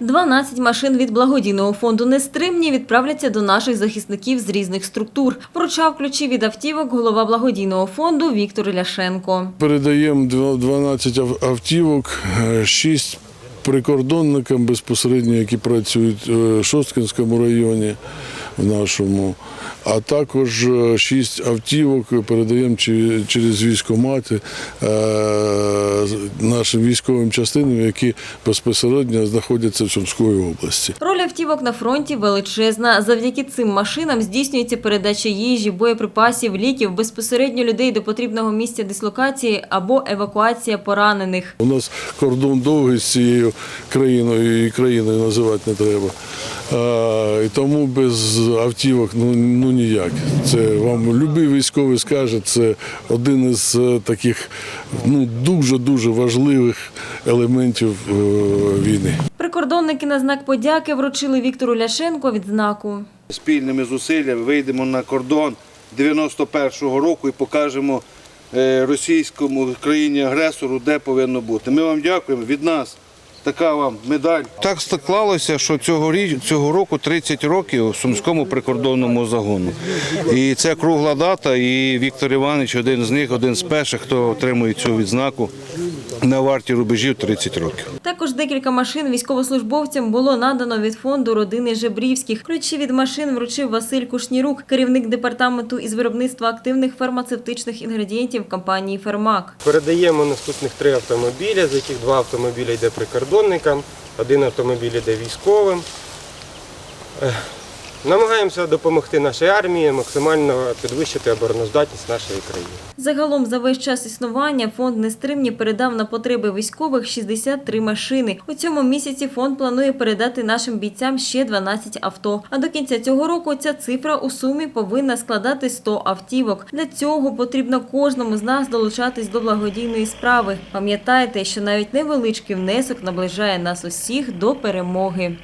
12 машин від благодійного фонду «Нестримні» відправляться до наших захисників з різних структур. Вручав ключі від автівок голова благодійного фонду Віктор Ляшенко. Передаємо дв- 12 ав- автівок, 6 прикордонникам безпосередньо, які працюють в Шосткинському районі в нашому, а також 6 автівок передаємо через військомати е, нашим військовим частинам, які безпосередньо знаходяться в Сумської області. Роль автівок на фронті величезна. Завдяки цим машинам здійснюється передача їжі, боєприпасів, ліків безпосередньо людей до потрібного місця дислокації або евакуація поранених. У нас кордон довгий з цією країною і країною називати не треба. А, і тому без автівок ну, ну ніяк. Це вам будь-який військовий скаже, це один із е, таких ну, дуже-дуже важливих елементів е, війни. Прикордонники на знак подяки вручили Віктору Ляшенко відзнаку. спільними зусиллями вийдемо на кордон 91-го року і покажемо е, російському країні-агресору, де повинно бути. Ми вам дякуємо від нас. Така вам медаль. Так склалося, що цього річ, цього року 30 років Сумському прикордонному загону. І це кругла дата. І Віктор Іванович один з них, один з перших, хто отримує цю відзнаку на варті рубежів 30 років. Також декілька машин військовослужбовцям було надано від фонду родини Жебрівських. Ключі від машин вручив Василь Кушнірук, керівник департаменту із виробництва активних фармацевтичних інгредієнтів компанії Фермак. Передаємо наступних три автомобілі, з яких два автомобілі йде прикордонникам, один автомобіль йде військовим. Намагаємося допомогти нашій армії максимально підвищити обороноздатність нашої країни. Загалом за весь час існування фонд «Нестримні» передав на потреби військових 63 машини. У цьому місяці фонд планує передати нашим бійцям ще 12 авто. А до кінця цього року ця цифра у сумі повинна складати 100 автівок. Для цього потрібно кожному з нас долучатись до благодійної справи. Пам'ятайте, що навіть невеличкий внесок наближає нас усіх до перемоги.